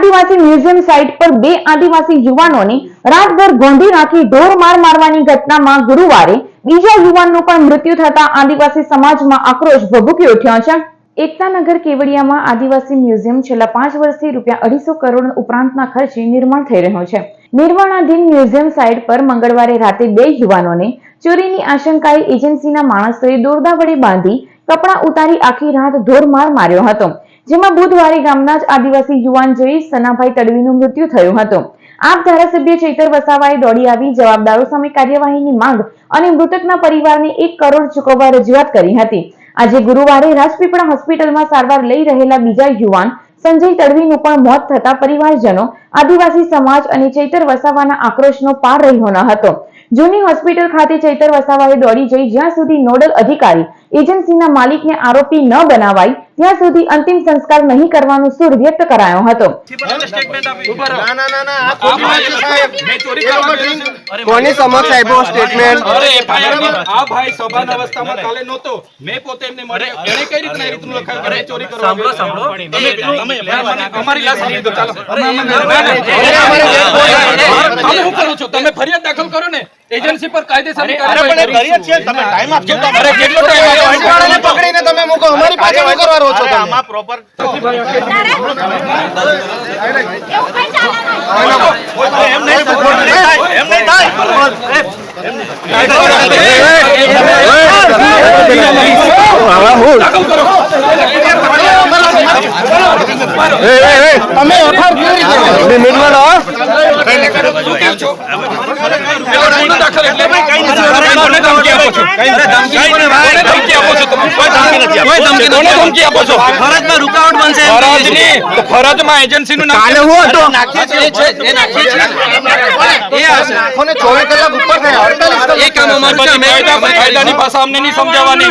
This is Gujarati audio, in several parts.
આદિવાસી મ્યુઝિયમ સાઇટ પર બે આદિવાસી યુવાનોને રાતભર ગોંધી રાખી ઢોર માર મારવાની ઘટનામાં ગુરુવારે બીજા યુવાનનું પણ મૃત્યુ થતા આદિવાસી સમાજમાં આક્રોશ ભભૂકી ઉઠ્યો છે. એકતાનગર કેવડિયામાં આદિવાસી મ્યુઝિયમ છેલ્લા પાંચ વર્ષથી રૂપિયા અઢીસો કરોડ ઉપરાંતના ખર્ચે નિર્માણ થઈ રહ્યો છે. નિર્માણાધીન મ્યુઝિયમ સાઇટ પર મંગળવારે રાતે બે યુવાનોને ચોરીની આશંકાએ એજન્સીના માણસોએ દોરદા વડે બાંધી કપડાં ઉતારી આખી રાત ઢોરમાર માર્યો હતો. જેમાં બુધવારે ગામના જ આદિવાસી યુવાન જયેશ સનાભાઈ તડવીનું મૃત્યુ થયું હતું. આપ ધારાસભ્ય ચૈતર વસાવાએ દોડી આવી, જવાબદારો સામે કાર્યવાહીની માંગ અને મૃતકના પરિવારને એક કરોડ ચૂકવવા રજૂઆત કરી હતી. આજે ગુરુવારે રાજપીપળા હોસ્પિટલમાં સારવાર લઈ રહેલા બીજા યુવાન સંજય તડવીનું પણ મોત થતા પરિવારજનો, આદિવાસી સમાજ અને ચૈતર વસાવાના આક્રોશનો પાર રહ્યો ન હતો. જૂની હોસ્પિટલ ખાતે ચૈતર વસાવાએ દોડી જઈ જ્યાં સુધી નોડલ અધિકારી એજન્સીના માલિકને આરોપી ન બનાવાય ત્યાં સુધી અંતિમ સંસ્કાર નહીં કરવાનો સુર વ્યક્ત કરાયો હતો. કોની સમક્ષ આપ્યો સ્ટેટમેન્ટ આ ભાઈ સભાના અવસ્થામાં કાલે નહોતો મેં પોતે એમને મળ્યો કઈ રીતના એ રીતનું ચોરી કરવા? તમે તમે અમારી લાશ આપી દો ચાલો તમે શું કરો છો તમે ફરિયાદ દાખલ કરો ને એજન્સી પર કાયદેસરની કાર્યવાહી કરી. તમે ટાઈમ આપજો તો અરે કેટલો ટાઈમ આપ્યો? પકડીને તમે મૂકો અમારી પાસે શું કરવા રહો છો તમે એવું કઈ ચાલે નહીં. દાખલ કરો તમે એફઆર કેવી રીતે એટલે કોને ધમકી આપો છો? ધમકી આપો છો તમે? કોઈ ધમકી નથી આપો. કોને ધમકી આપો છો? ફરજમાં રૂકાવટ બનશે ફરજની તો ફરજમાં એજન્સીનું નામ કાલે હું હતો નાખીએ છીએ, એ નાખીએ છીએ. એ હશે. આંખોને 24 કલાક ઉપર થયા 48 એ કામ અમારું છે. અમે કાયદાની ભાષા અમને નહીં સમજાવવાની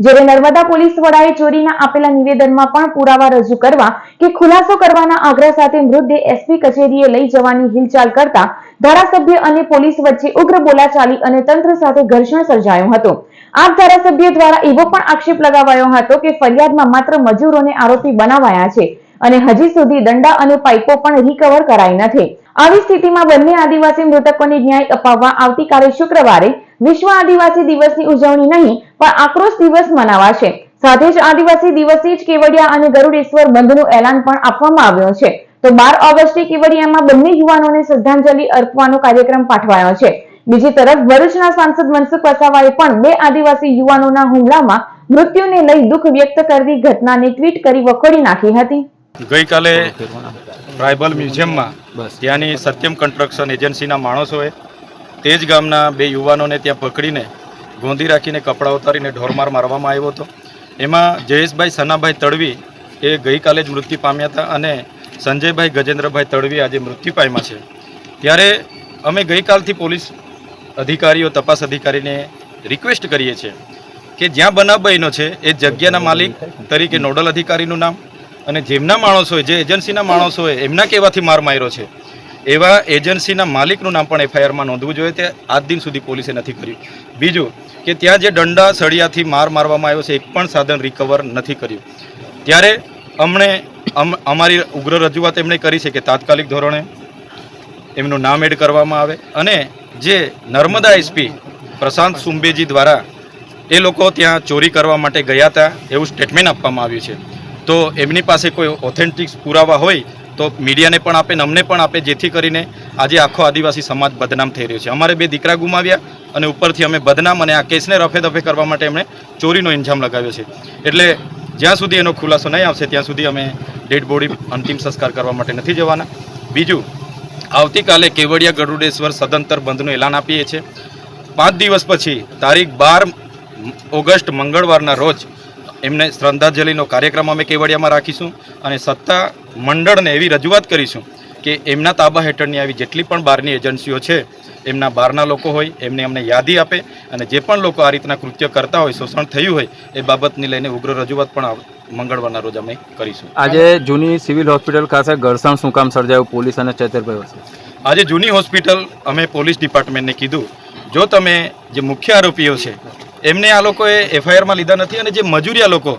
જ્યારે નર્મદા પોલીસ વડાએ ચોરીના આપેલા નિવેદનમાં પણ પુરાવા રજૂ કરવા કે ખુલાસો કરવાના આગ્રહ સાથે મૃતદેહ એસપી કચેરીએ લઈ જવાની હિલચાલ કરતા ધારાસભ્ય અને પોલીસ વચ્ચે ઉગ્ર બોલાચાલી અને તંત્ર સાથે ઘર્ષણ સર્જાયું હતું. આપ ધારાસભ્ય દ્વારા એવો પણ આક્ષેપ લગાવાયો હતો કે ફરિયાદમાં માત્ર મજૂરોને આરોપી બનાવાયા છે અને હજી સુધી દંડા અને પાઇપો પણ રિકવર કરાઈ નથી. આવી સ્થિતિમાં બંને આદિવાસી મૃતકોને ન્યાય અપાવવા આવતીકાલે શુક્રવારે વિશ્વ આદિવાસી દિવસની ઉજવણી નહીં, પણ આક્રોશ દિવસ મનાવાશે. સાથે જ આદિવાસી દિવસે જ કેવડિયા અને ગરુડેશ્વર બંધનું એલાન પણ આપવામાં આવ્યો છે. તો બાર ઓગસ્ટે કેવડિયામાં બંને યુવાનોને શ્રદ્ધાંજલિ અર્પવાનો કાર્યક્રમ પાઠવાયો છે. બીજી તરફ ભરૂચના સાંસદ મનસુખ વસાવાએ પણ બે આદિવાસી યુવાનોના હુમલામાં મૃત્યુને લઈ દુઃખ વ્યક્ત કરતી ઘટનાને ટ્વીટ કરી વખોડી નાખી હતી. ગઈકાલે ટ્રાઇબલ મ્યુઝિયમમાં ત્યાંની સત્યમ કન્સ્ટ્રક્શન એજન્સીના માણસોએ તે જ ગામના બે યુવાનોને ત્યાં પકડીને ગોંધી રાખીને કપડાં ઉતારીને ઢોરમાર મારવામાં આવ્યો હતો. એમાં જયેશભાઈ સનાભાઈ તડવી એ ગઈકાલે જ મૃત્યુ પામ્યા હતા અને સંજયભાઈ ગજેન્દ્રભાઈ તડવી આજે મૃત્યુ પામ્યા છે. ત્યારે અમે ગઈકાલથી પોલીસ અધિકારીઓ, તપાસ અધિકારીને રિક્વેસ્ટ કરીએ છીએ કે જ્યાં બનાવ બન્યો છે, એ જગ્યાના માલિક તરીકે નોડલ અધિકારીનું નામ અને જેમના માણસોએ જે એજન્સીના માણસોએ એમના કહેવાથી માર માર્યો છે. એવા એજન્સીના માલિકનું નામ પણ એફઆઈઆરમાં નોંધવું જોઈએ. તે આજ દિન સુધી પોલીસે નથી કર્યું. બીજું કે ત્યાં જે દંડા, સળિયાથી માર મારવામાં આવ્યો છે એક પણ સાધન રિકવર નથી કર્યું. ત્યારે અમને અમ- અમારી ઉગ્ર રજૂઆત એમણે કરી છે કે તાત્કાલિક ધોરણે એમનું નામ એડ કરવામાં આવે અને જે નર્મદા એસપી પ્રશાંત સુંબેજી દ્વારા એ લોકો ત્યાં ચોરી કરવા માટે ગયા હતા એવું સ્ટેટમેન્ટ આપવામાં આવ્યું છે. તો એમની પાસે કોઈ ઓથેન્ટિક પુરાવા હોય તો મીડિયાને પણ આપે અમને પણ આપે જેથી કરીને આજે આખો આદિવાસી સમાજ બદનામ થઈ રહ્યો છે. અમારે બે દીકરા ગુમાવ્યા અને ઉપરથી અમે બદનામ અને આ કેસને રફે દફે કરવા માટે એમણે ચોરીનો ઇન્જામ લગાવ્યો છે. એટલે જ્યાં સુધી એનો ખુલાસો નહીં આવશે, ત્યાં સુધી અમે ડેડ બોડી અંતિમ સંસ્કાર કરવા માટે નથી જવાના. બીજું, આવતીકાલે કેવડિયા ગરુડેશ્વર સદંતર બંધનું એલાન આપીએ છીએ. પાંચ દિવસ પછી, તારીખ બાર ઓગસ્ટ મંગળવારના રોજ એમને શ્રદ્ધાંજલિનો કાર્યક્રમ અમે કેવડિયામાં રાખીશું અને સત્તા મંડળને એવી રજૂઆત કરીશું કે એમના તાબા હેઠળની આવી જેટલી પણ બહારની એજન્સીઓ છે એમના બહારના લોકો હોય એમને અમને યાદી આપે અને જે પણ લોકો આ રીતના કૃત્ય કરતા હોય શોષણ થયું હોય એ બાબતની લઈને ઉગ્ર રજૂઆત પણ મંગળવારના રોજ અમે કરીશું. આજે જૂની સિવિલ હોસ્પિટલ ખાતે ઘર્ષણ શું કામ સર્જાયું? પોલીસ અને ચેતરભાઈ વચ્ચે આજે જૂની હોસ્પિટલ અમે પોલીસ ડિપાર્ટમેન્ટને કીધું. જો તમે જે મુખ્ય આરોપીઓ છે એમને આ લોકોએ એફઆઈઆરમાં લીધા નથી અને જે મજૂરિયા લોકો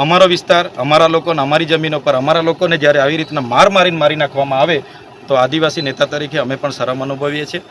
અમારો વિસ્તાર, અમારા લોકોને, અમારી જમીનો પર, અમારા લોકોને જ્યારે આવી રીતના માર મારીને મારી નાખવામાં આવે, તો આદિવાસી નેતા તરીકે અમે પણ શરમ અનુભવીએ છીએ.